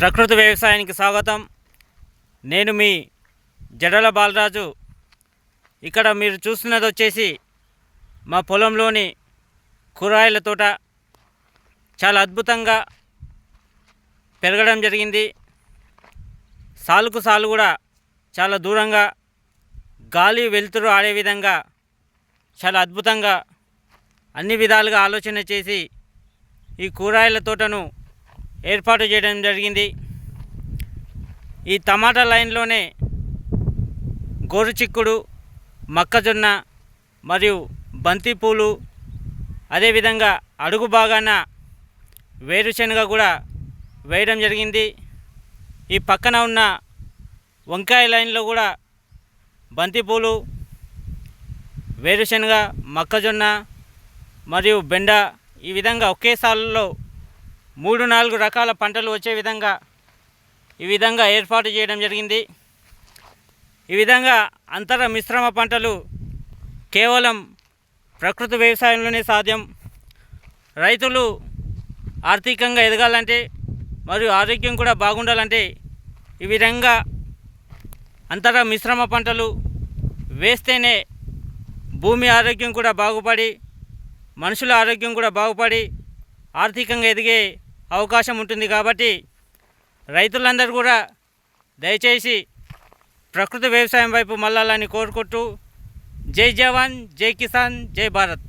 ప్రకృతి వ్యవసాయానికి స్వాగతం. నేను మీ జడల బాలరాజు. ఇక్కడ మీరు చూస్తున్నది వచ్చేసి మా పొలంలోని కూరగాయల తోట. చాలా అద్భుతంగా పెరగడం జరిగింది. సాలుకు సాలు కూడా చాలా దూరంగా గాలి వెలుతురు ఆడే విధంగా చాలా అద్భుతంగా అన్ని విధాలుగా ఆలోచన చేసి ఈ కూరగాయల తోటను ఏర్పాటు చేయడం జరిగింది. ఈ టమాటా లైన్లోనే గోరు చిక్కుడు మొక్కజొన్న మరియు బంతిపూలు అదేవిధంగా అడుగు భాగాన వేరుశనగ కూడా వేయడం జరిగింది. ఈ పక్కన ఉన్న వంకాయ లైన్లో కూడా బంతిపూలు వేరుశనగ మొక్కజొన్న మరియు బెండ ఈ విధంగా ఒకే సాలులో మూడు నాలుగు రకాల పంటలు వచ్చే విధంగా ఈ విధంగా ఏర్పాటు చేయడం జరిగింది. ఈ విధంగా అంతర మిశ్రమ పంటలు కేవలం ప్రకృతి వ్యవసాయంలోనే సాధ్యం. రైతులు ఆర్థికంగా ఎదగాలంటే మరియు ఆరోగ్యం కూడా బాగుండాలంటే ఈ విధంగా అంతర మిశ్రమ పంటలు వేస్తేనే భూమి ఆరోగ్యం కూడా బాగుపడి మనుషుల ఆరోగ్యం కూడా బాగుపడి ఆర్థికంగా ఎదిగే అవకాశం ఉంటుంది కాబట్టి రైతులందరూ కూడా దయచేసి ప్రకృతి వ్యవసాయం వైపు మళ్ళాలని కోరుకుంటూ జై జవాన్ జై కిసాన్ జై భారత్.